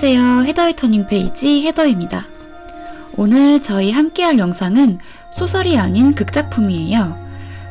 안녕하세요. 헤더의 터닝 페이지 헤더입니다. 오늘 저희 함께할 영상은 소설이 아닌 극작품이에요.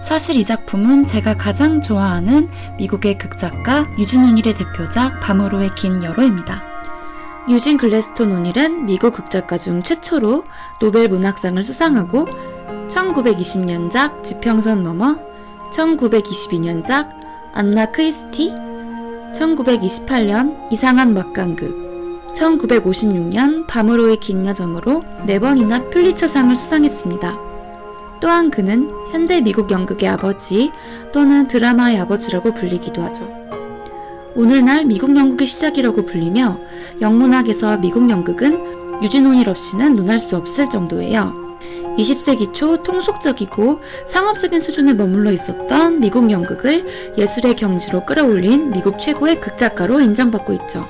사실 이 작품은 제가 가장 좋아하는 미국의 극작가 유진 오닐의 대표작 밤으로의 긴 여로입니다. 유진 글래스톤 오닐은 미국 극작가 중 최초로 노벨 문학상을 수상하고 1920년작 지평선 너머, 1922년작 안나 크리스티, 1928년 이상한 막강극, 1956년 밤으로의 긴 여정으로 4번이나 퓰리처상을 수상했습니다. 또한 그는 현대 미국 연극의 아버지 또는 드라마의 아버지라고 불리기도 하죠. 오늘날 미국 연극의 시작이라고 불리며 영문학에서 미국 연극은 유진 오닐 없이는 논할 수 없을 정도예요. 20세기 초 통속적이고 상업적인 수준에 머물러 있었던 미국 연극을 예술의 경지로 끌어올린 미국 최고의 극작가로 인정받고 있죠.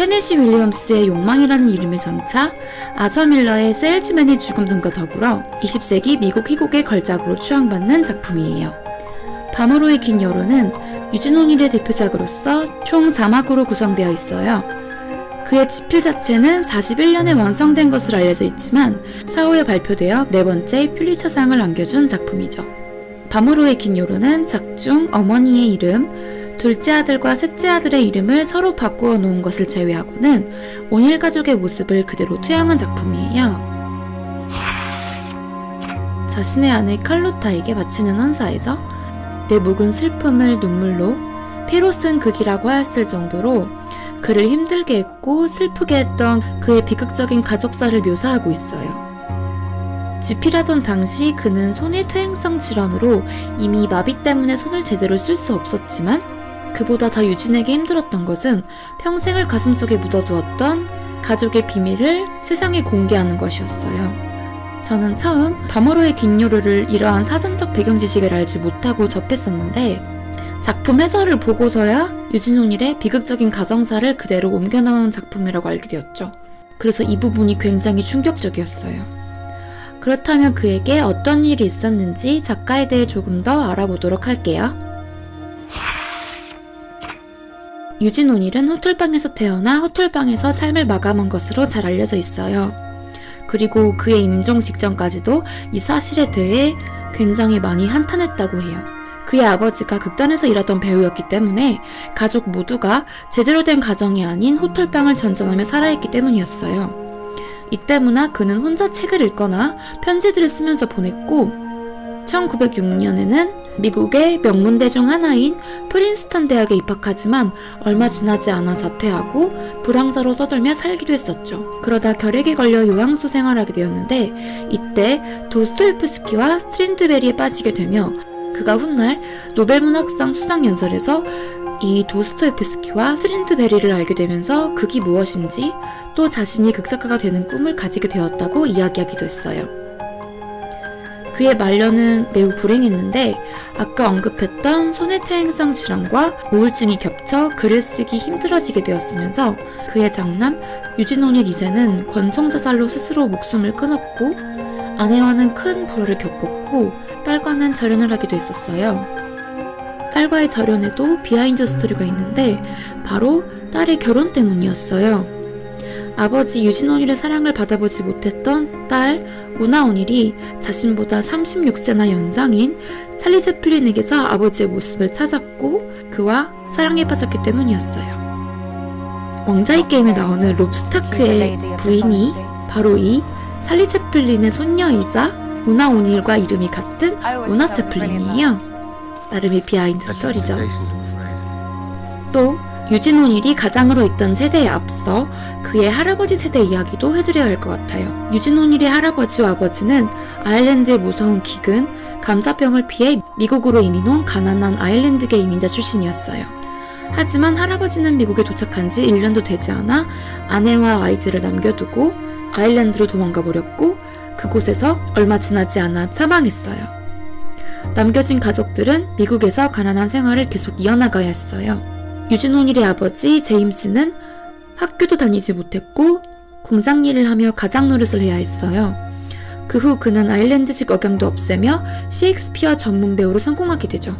테네시 윌리엄스의 욕망이라는 이름의 전차, 아서 밀러의 세일즈맨의 죽음 등과 더불어 20세기 미국 희곡의 걸작으로 추앙받는 작품이에요. 밤으로의 긴 여로는 유진 오닐의 대표작으로서 총 4막으로 구성되어 있어요. 그의 지필 자체는 41년에 완성된 것으로 알려져 있지만 사후에 발표되어 네 번째 퓰리처상을 안겨준 작품이죠. 밤으로의 긴 요로는 작중 어머니의 이름, 둘째 아들과 셋째 아들의 이름을 서로 바꾸어 놓은 것을 제외하고는 온일 가족의 모습을 그대로 투영한 작품이에요. 자신의 아내 칼로타에게 바치는 헌사에서 내 묵은 슬픔을 눈물로 피로 쓴 극이라고 하였을 정도로 그를 힘들게 했고 슬프게 했던 그의 비극적인 가족사를 묘사하고 있어요. 지필하던 당시 그는 손의 퇴행성 질환으로 이미 마비 때문에 손을 제대로 쓸 수 없었지만 그보다 더 유진에게 힘들었던 것은 평생을 가슴속에 묻어두었던 가족의 비밀을 세상에 공개하는 것이었어요. 저는 처음 밤으로의 긴 요루를 이러한 사전적 배경 지식을 알지 못하고 접했었는데 작품 해설을 보고서야 유진온일의 비극적인 가정사를 그대로 옮겨 나오는 작품이라고 알게 되었죠. 그래서 이 부분이 굉장히 충격적이었어요. 그렇다면 그에게 어떤 일이 있었는지 작가에 대해 조금 더 알아보도록 할게요. 유진 오닐은 호텔방에서 태어나 호텔방에서 삶을 마감한 것으로 잘 알려져 있어요. 그리고 그의 임종 직전까지도 이 사실에 대해 굉장히 많이 한탄했다고 해요. 그의 아버지가 극단에서 일하던 배우였기 때문에 가족 모두가 제대로 된 가정이 아닌 호텔방을 전전하며 살아있기 때문이었어요. 이 때문에 그는 혼자 책을 읽거나 편지들을 쓰면서 보냈고 1906년에는 미국의 명문대 중 하나인 프린스턴 대학에 입학하지만 얼마 지나지 않아 자퇴하고 불황자로 떠들며 살기도 했었죠. 그러다 결핵에 걸려 요양소 생활하게 되었는데 이때 도스토예프스키와 스트린드베리에 빠지게 되며 그가 훗날 노벨문학상 수상 연설에서 이 도스토예프스키와 스트린드베리를 알게 되면서 극이 무엇인지 또 자신이 극작가가 되는 꿈을 가지게 되었다고 이야기하기도 했어요. 그의 말년은 매우 불행했는데 아까 언급했던 손해퇴행성 질환과 우울증이 겹쳐 글을 쓰기 힘들어지게 되었으면서 그의 장남 유진온일 2세는 권총자살로 스스로 목숨을 끊었고 아내와는 큰 불화를 겪었고 딸과는 절연을 하기도 했었어요. 딸과의 절연에도 비하인드 스토리가 있는데 바로 딸의 결혼 때문이었어요. 아버지 유진온일의 사랑을 받아보지 못했던 딸 우나온일이 자신보다 36세나 연상인 찰리 제플린에게서 아버지의 모습을 찾았고 그와 사랑에 빠졌기 때문이었어요. 왕자의 게임에 나오는 롭 스타크의 부인이 바로 이 찰리 채플린의 손녀이자 우나 오닐과 이름이 같은 우나 채플린이에요. 나름의 비하인드 스토리죠. 또 유진 오닐이 가장으로 있던 세대에 앞서 그의 할아버지 세대 이야기도 해드려야 할 것 같아요. 유진 오닐의 할아버지와 아버지는 아일랜드의 무서운 기근, 감자병을 피해 미국으로 이민 온 가난한 아일랜드계 이민자 출신이었어요. 하지만 할아버지는 미국에 도착한 지 1년도 되지 않아 아내와 아이들을 남겨두고 아일랜드로 도망가 버렸고 그곳에서 얼마 지나지 않아 사망했어요. 남겨진 가족들은 미국에서 가난한 생활을 계속 이어나가야 했어요. 유진 오닐의 아버지 제임스는 학교도 다니지 못했고 공장 일을 하며 가장 노릇을 해야 했어요. 그 후 그는 아일랜드식 억양도 없애며 셰익스피어 전문 배우로 성공하게 되죠.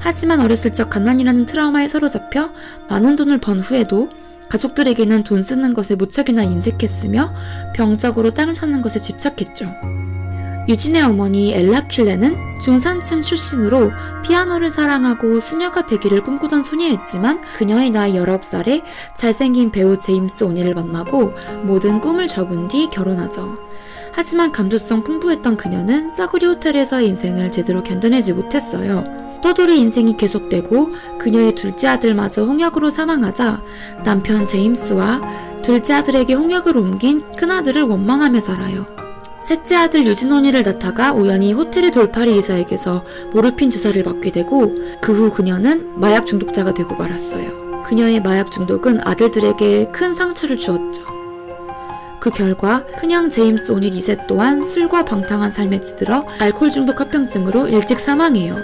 하지만 어렸을 적 가난이라는 트라우마에 사로잡혀 많은 돈을 번 후에도 가족들에게는 돈 쓰는 것에 무척이나 인색했으며 병적으로 땅을 찾는 것에 집착했죠. 유진의 어머니 엘라 킬레는 중산층 출신으로 피아노를 사랑하고 수녀가 되기를 꿈꾸던 소녀였지만 그녀의 나이 19살에 잘생긴 배우 제임스 오니를 만나고 모든 꿈을 접은 뒤 결혼하죠. 하지만 감수성 풍부했던 그녀는 싸구려 호텔에서의 인생을 제대로 견뎌내지 못했어요. 떠돌이 인생이 계속되고 그녀의 둘째 아들마저 홍역으로 사망하자 남편 제임스와 둘째 아들에게 홍역을 옮긴 큰아들을 원망하며 살아요. 셋째 아들 유진원이를 낳다가 우연히 호텔의 돌팔이 의사에게서 모르핀 주사를 맞게 되고 그 후 그녀는 마약 중독자가 되고 말았어요. 그녀의 마약 중독은 아들들에게 큰 상처를 주었죠. 그 결과 큰형 제임스 오닐 2세 또한 술과 방탕한 삶에 찌들어 알코올 중독 합병증으로 일찍 사망해요.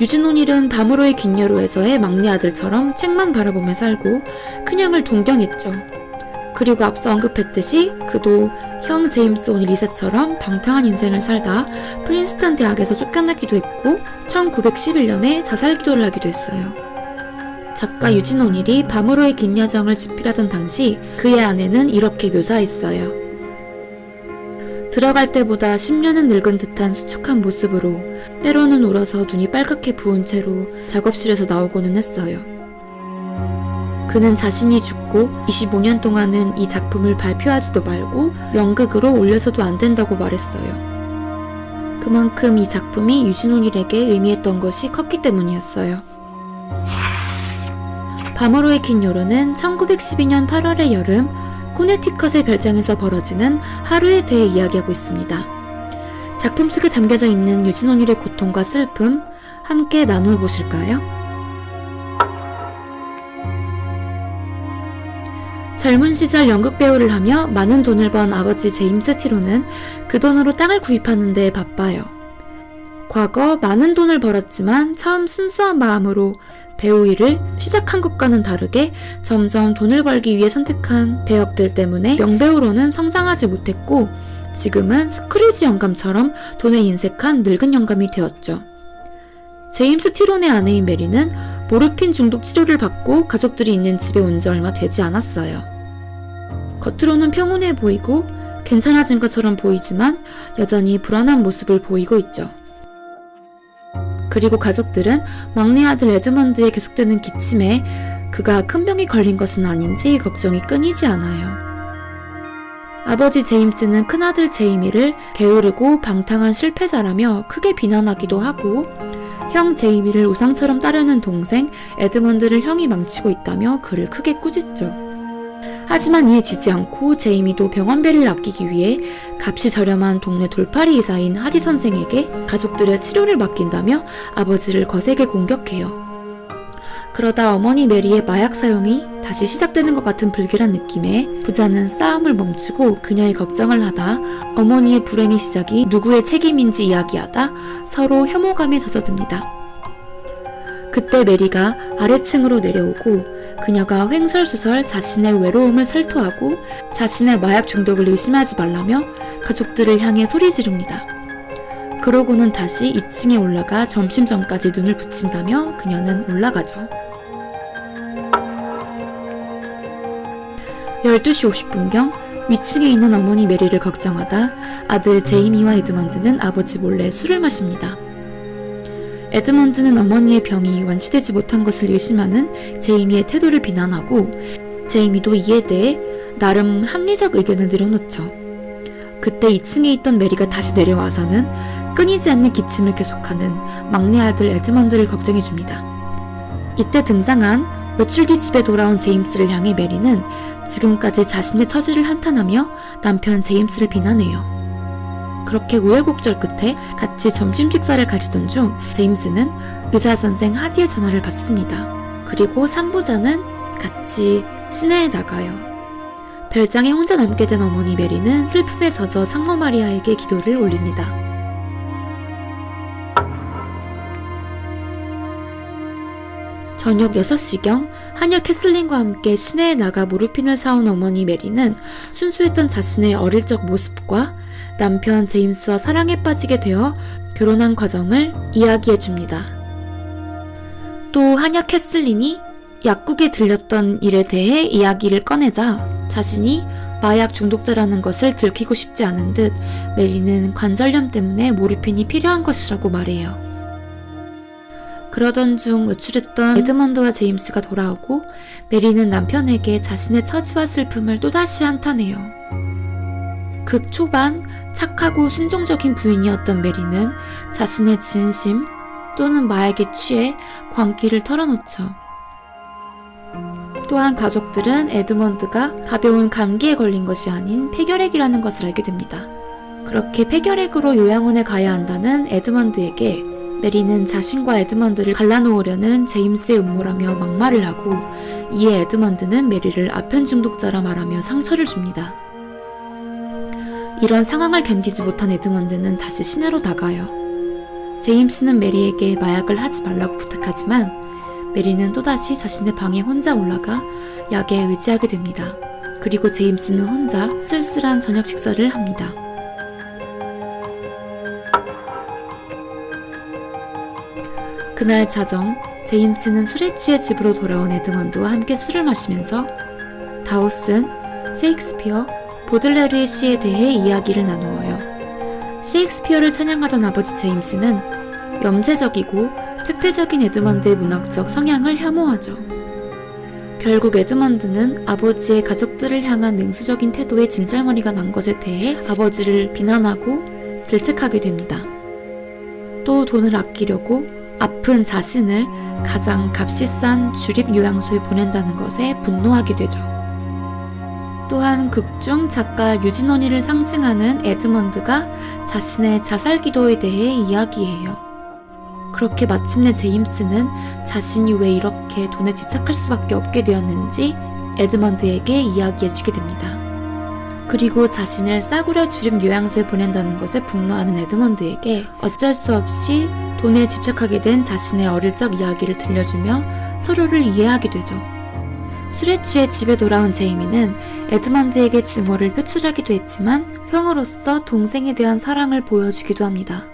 유진 오닐은 다무로의 긴 여로에서의 막내 아들처럼 책만 바라보며 살고 큰형을 동경했죠. 그리고 앞서 언급했듯이 그도 형 제임스 오닐 2세처럼 방탕한 인생을 살다 프린스턴 대학에서 쫓겨나기도 했고 1911년에 자살 기도를 하기도 했어요. 작가 유진 오닐이 밤으로의 긴 여정을 집필하던 당시 그의 아내는 이렇게 묘사했어요. 들어갈 때보다 10년은 늙은 듯한 수척한 모습으로 때로는 울어서 눈이 빨갛게 부은 채로 작업실에서 나오고는 했어요. 그는 자신이 죽고 25년 동안은 이 작품을 발표하지도 말고 연극으로 올려서도 안 된다고 말했어요. 그만큼 이 작품이 유진온일에게 의미했던 것이 컸기 때문이었어요. 밤으로의 긴 여름은 1912년 8월의 여름 코네티컷의 별장에서 벌어지는 하루에 대해 이야기하고 있습니다. 작품 속에 담겨져 있는 유진온일의 고통과 슬픔 함께 나누어 보실까요? 젊은 시절 연극 배우를 하며 많은 돈을 번 아버지 제임스 티로는 그 돈으로 땅을 구입하는 데 바빠요. 과거 많은 돈을 벌었지만 처음 순수한 마음으로 배우 일을 시작한 것과는 다르게 점점 돈을 벌기 위해 선택한 배역들 때문에 명배우로는 성장하지 못했고 지금은 스크루지 영감처럼 돈에 인색한 늙은 영감이 되었죠. 제임스 티론의 아내인 메리는 모르핀 중독 치료를 받고 가족들이 있는 집에 온 지 얼마 되지 않았어요. 겉으로는 평온해 보이고 괜찮아진 것처럼 보이지만 여전히 불안한 모습을 보이고 있죠. 그리고 가족들은 막내 아들 에드먼드의 계속되는 기침에 그가 큰 병이 걸린 것은 아닌지 걱정이 끊이지 않아요. 아버지 제임스는 큰아들 제이미를 게으르고 방탕한 실패자라며 크게 비난하기도 하고 형 제이미를 우상처럼 따르는 동생 에드먼드를 형이 망치고 있다며 그를 크게 꾸짖죠. 하지만 이에 지지 않고 제이미도 병원비를 아끼기 위해 값이 저렴한 동네 돌팔이 의사인 하디 선생에게 가족들의 치료를 맡긴다며 아버지를 거세게 공격해요. 그러다 어머니 메리의 마약 사용이 다시 시작되는 것 같은 불길한 느낌에 부자는 싸움을 멈추고 그녀의 걱정을 하다 어머니의 불행의 시작이 누구의 책임인지 이야기하다 서로 혐오감에 젖어듭니다. 그때 메리가 아래층으로 내려오고 그녀가 횡설수설 자신의 외로움을 설토하고 자신의 마약 중독을 의심하지 말라며 가족들을 향해 소리 지릅니다. 그러고는 다시 2층에 올라가 점심 전까지 눈을 붙인다며 그녀는 올라가죠. 12시 50분경 위층에 있는 어머니 메리를 걱정하다 아들 제이미와 에드먼드는 아버지 몰래 술을 마십니다. 에드먼드는 어머니의 병이 완치되지 못한 것을 의심하는 제이미의 태도를 비난하고 제이미도 이에 대해 나름 합리적 의견을 내려놓죠. 그때 2층에 있던 메리가 다시 내려와서는 끊이지 않는 기침을 계속하는 막내 아들 에드먼드를 걱정해줍니다. 이때 등장한 외출 뒤 집에 돌아온 제임스를 향해 메리는 지금까지 자신의 처지를 한탄하며 남편 제임스를 비난해요. 그렇게 우여곡절 끝에 같이 점심 식사를 가지던 중 제임스는 의사 선생 하디의 전화를 받습니다. 그리고 산부자는 같이 시내에 나가요. 별장에 혼자 남게 된 어머니 메리는 슬픔에 젖어 상모 마리아에게 기도를 올립니다. 저녁 6시경 한여 캐슬린과 함께 시내에 나가 모르핀을 사온 어머니 메리는 순수했던 자신의 어릴 적 모습과 남편 제임스와 사랑에 빠지게 되어 결혼한 과정을 이야기해 줍니다. 또 한여 캐슬린이 약국에 들렸던 일에 대해 이야기를 꺼내자 자신이 마약 중독자라는 것을 들키고 싶지 않은 듯 메리는 관절염 때문에 모르핀이 필요한 것이라고 말해요. 그러던 중 외출했던 에드먼드와 제임스가 돌아오고 메리는 남편에게 자신의 처지와 슬픔을 또다시 한탄해요. 극 초반 착하고 순종적인 부인이었던 메리는 자신의 진심 또는 마약에 취해 광기를 털어놓죠. 또한 가족들은 에드먼드가 가벼운 감기에 걸린 것이 아닌 폐결핵이라는 것을 알게 됩니다. 그렇게 폐결핵으로 요양원에 가야 한다는 에드먼드에게 메리는 자신과 에드먼드를 갈라놓으려는 제임스의 음모라며 막말을 하고 이에 에드먼드는 메리를 아편 중독자라 말하며 상처를 줍니다. 이런 상황을 견디지 못한 에드먼드는 다시 시내로 나가요. 제임스는 메리에게 마약을 하지 말라고 부탁하지만 메리는 또다시 자신의 방에 혼자 올라가 약에 의지하게 됩니다. 그리고 제임스는 혼자 쓸쓸한 저녁 식사를 합니다. 그날 자정, 제임스는 술에 취해 집으로 돌아온 에드먼드와 함께 술을 마시면서 다우슨, 셰익스피어, 보들레르의 시에 대해 이야기를 나누어요. 셰익스피어를 찬양하던 아버지 제임스는 염세적이고 퇴폐적인 에드먼드의 문학적 성향을 혐오하죠. 결국 에드먼드는 아버지의 가족들을 향한 냉소적인 태도에 진절머리가 난 것에 대해 아버지를 비난하고 질책하게 됩니다. 또 돈을 아끼려고 아픈 자신을 가장 값이 싼 주립 요양소에 보낸다는 것에 분노하게 되죠. 또한 극중 작가 유진원이를 상징하는 에드먼드가 자신의 자살 기도에 대해 이야기해요. 그렇게 마침내 제임스는 자신이 왜 이렇게 돈에 집착할 수밖에 없게 되었는지 에드먼드에게 이야기해주게 됩니다. 그리고 자신을 싸구려 주립 요양소에 보낸다는 것에 분노하는 에드먼드에게 어쩔 수 없이 돈에 집착하게 된 자신의 어릴 적 이야기를 들려주며 서로를 이해하게 되죠. 술에 취해 집에 돌아온 제이미는 에드먼드에게 증오를 표출하기도 했지만 형으로서 동생에 대한 사랑을 보여주기도 합니다.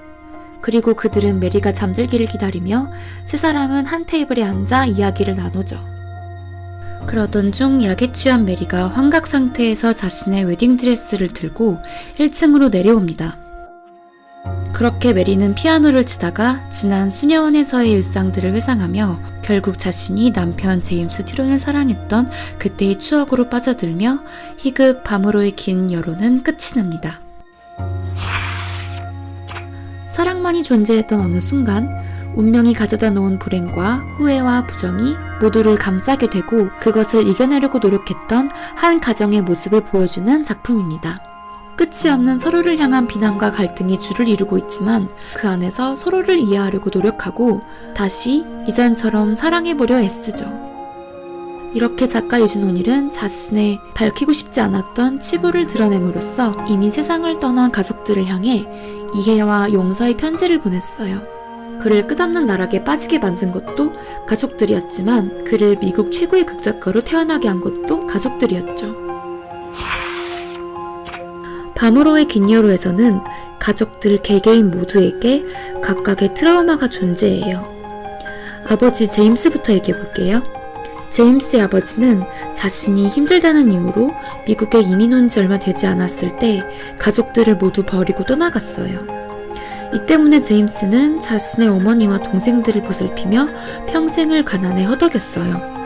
그리고 그들은 메리가 잠들기를 기다리며 세 사람은 한 테이블에 앉아 이야기를 나누죠. 그러던 중 약에 취한 메리가 환각 상태에서 자신의 웨딩드레스를 들고 1층으로 내려옵니다. 그렇게 메리는 피아노를 치다가 지난 수년에서의 일상들을 회상하며 결국 자신이 남편 제임스 티론을 사랑했던 그때의 추억으로 빠져들며 희극 밤으로의 긴 여론은 끝이 납니다. 사랑만이 존재했던 어느 순간 운명이 가져다 놓은 불행과 후회와 부정이 모두를 감싸게 되고 그것을 이겨내려고 노력했던 한 가정의 모습을 보여주는 작품입니다. 끝이 없는 서로를 향한 비난과 갈등이 줄을 이루고 있지만 그 안에서 서로를 이해하려고 노력하고 다시 이전처럼 사랑해보려 애쓰죠. 이렇게 작가 유진온일은 자신의 밝히고 싶지 않았던 치부를 드러냄으로써 이미 세상을 떠난 가족들을 향해 이해와 용서의 편지를 보냈어요. 그를 끝없는 나락에 빠지게 만든 것도 가족들이었지만 그를 미국 최고의 극작가로 태어나게 한 것도 가족들이었죠. 밤으로의 긴 여로에서는 가족들 개개인 모두에게 각각의 트라우마가 존재해요. 아버지 제임스부터 얘기해 볼게요. 제임스의 아버지는 자신이 힘들다는 이유로 미국에 이민 온 지 얼마 되지 않았을 때 가족들을 모두 버리고 떠나갔어요. 이 때문에 제임스는 자신의 어머니와 동생들을 보살피며 평생을 가난에 허덕였어요.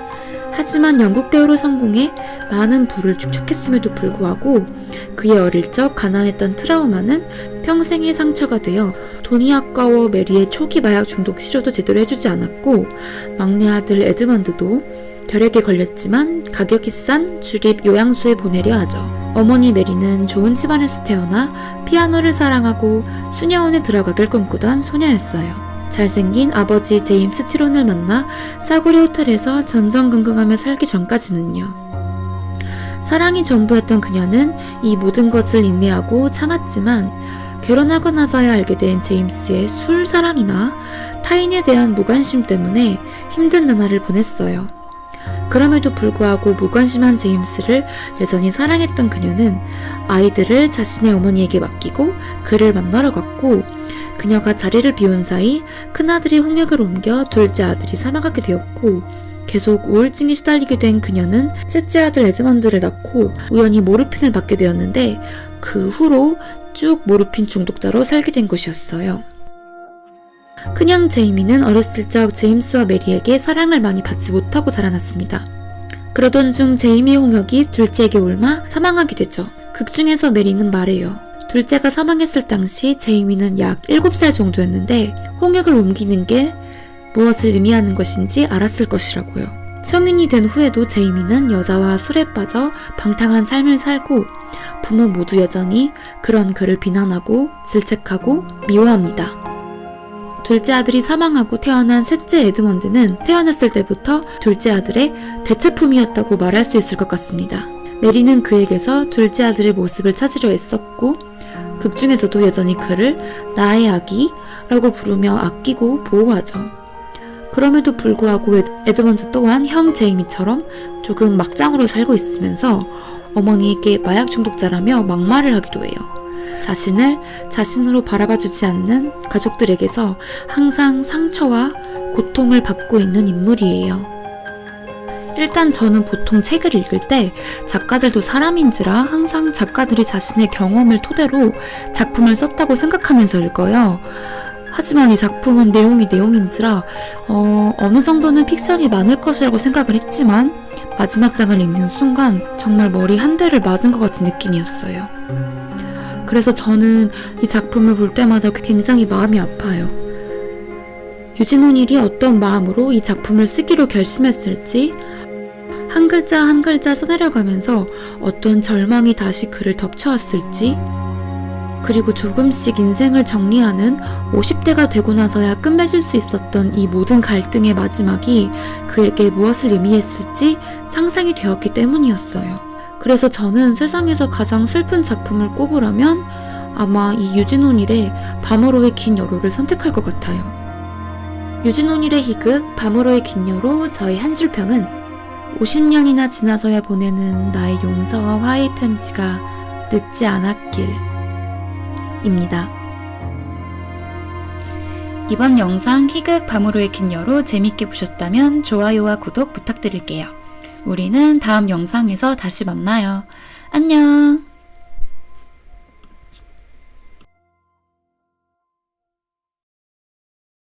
하지만 영국 배우로 성공해 많은 부를 축적했음에도 불구하고 그의 어릴 적 가난했던 트라우마는 평생의 상처가 되어 돈이 아까워 메리의 초기 마약 중독 치료도 제대로 해주지 않았고 막내 아들 에드먼드도 결핵에 걸렸지만 가격이 싼 주립 요양소에 보내려 하죠. 어머니 메리는 좋은 집안에서 태어나 피아노를 사랑하고 수녀원에 들어가길 꿈꾸던 소녀였어요. 잘생긴 아버지 제임스 티론을 만나 싸구려 호텔에서 전전긍긍하며 살기 전까지는요. 사랑이 전부였던 그녀는 이 모든 것을 인내하고 참았지만 결혼하고 나서야 알게 된 제임스의 술 사랑이나 타인에 대한 무관심 때문에 힘든 나날을 보냈어요. 그럼에도 불구하고 무관심한 제임스를 여전히 사랑했던 그녀는 아이들을 자신의 어머니에게 맡기고 그를 만나러 갔고 그녀가 자리를 비운 사이 큰아들이 홍역을 옮겨 둘째 아들이 사망하게 되었고 계속 우울증에 시달리게 된 그녀는 셋째 아들 에드먼드를 낳고 우연히 모르핀을 받게 되었는데 그 후로 쭉 모르핀 중독자로 살게 된 것이었어요. 그냥 제이미는 어렸을 적 제임스와 메리에게 사랑을 많이 받지 못하고 자라났습니다. 그러던 중 제이미 홍역이 둘째에게 옮아 사망하게 되죠. 극 중에서 메리는 말해요. 둘째가 사망했을 당시 제이미는 약 7살 정도였는데 홍역을 옮기는 게 무엇을 의미하는 것인지 알았을 것이라고요. 성인이 된 후에도 제이미는 여자와 술에 빠져 방탕한 삶을 살고 부모 모두 여전히 그런 그를 비난하고 질책하고 미워합니다. 둘째 아들이 사망하고 태어난 셋째 에드먼드는 태어났을 때부터 둘째 아들의 대체품이었다고 말할 수 있을 것 같습니다. 메리는 그에게서 둘째 아들의 모습을 찾으려 애썼고 극 중에서도 여전히 그를 나의 아기라고 부르며 아끼고 보호하죠. 그럼에도 불구하고 에드- 에드먼드 또한 형 제이미처럼 조금 막장으로 살고 있으면서 어머니에게 마약 중독자라며 막말을 하기도 해요. 자신을 자신으로 바라봐 주지 않는 가족들에게서 항상 상처와 고통을 받고 있는 인물이에요. 일단 저는 보통 책을 읽을 때 작가들도 사람인지라 항상 작가들이 자신의 경험을 토대로 작품을 썼다고 생각하면서 읽어요. 하지만 이 작품은 내용이 내용인지라 어, 어느 정도는 픽션이 많을 것이라고 생각을 했지만 마지막 장을 읽는 순간 정말 머리 한 대를 맞은 것 같은 느낌이었어요. 그래서 저는 이 작품을 볼 때마다 굉장히 마음이 아파요. 유진훈일이 어떤 마음으로 이 작품을 쓰기로 결심했을지 한 글자 한 글자 써내려가면서 어떤 절망이 다시 그를 덮쳐왔을지 그리고 조금씩 인생을 정리하는 50대가 되고 나서야 끝맺을 수 있었던 이 모든 갈등의 마지막이 그에게 무엇을 의미했을지 상상이 되었기 때문이었어요. 그래서 저는 세상에서 가장 슬픈 작품을 꼽으라면 아마 이 유진온일의 밤으로의 긴 여로를 선택할 것 같아요. 유진온일의 희극 밤으로의 긴 여로 저의 한 줄 평은 50년이나 지나서야 보내는 나의 용서와 화해의 편지가 늦지 않았길 입니다. 이번 영상 희극 밤으로의 긴 여로 재밌게 보셨다면 좋아요와 구독 부탁드릴게요. 우리는 다음 영상에서 다시 만나요. 안녕!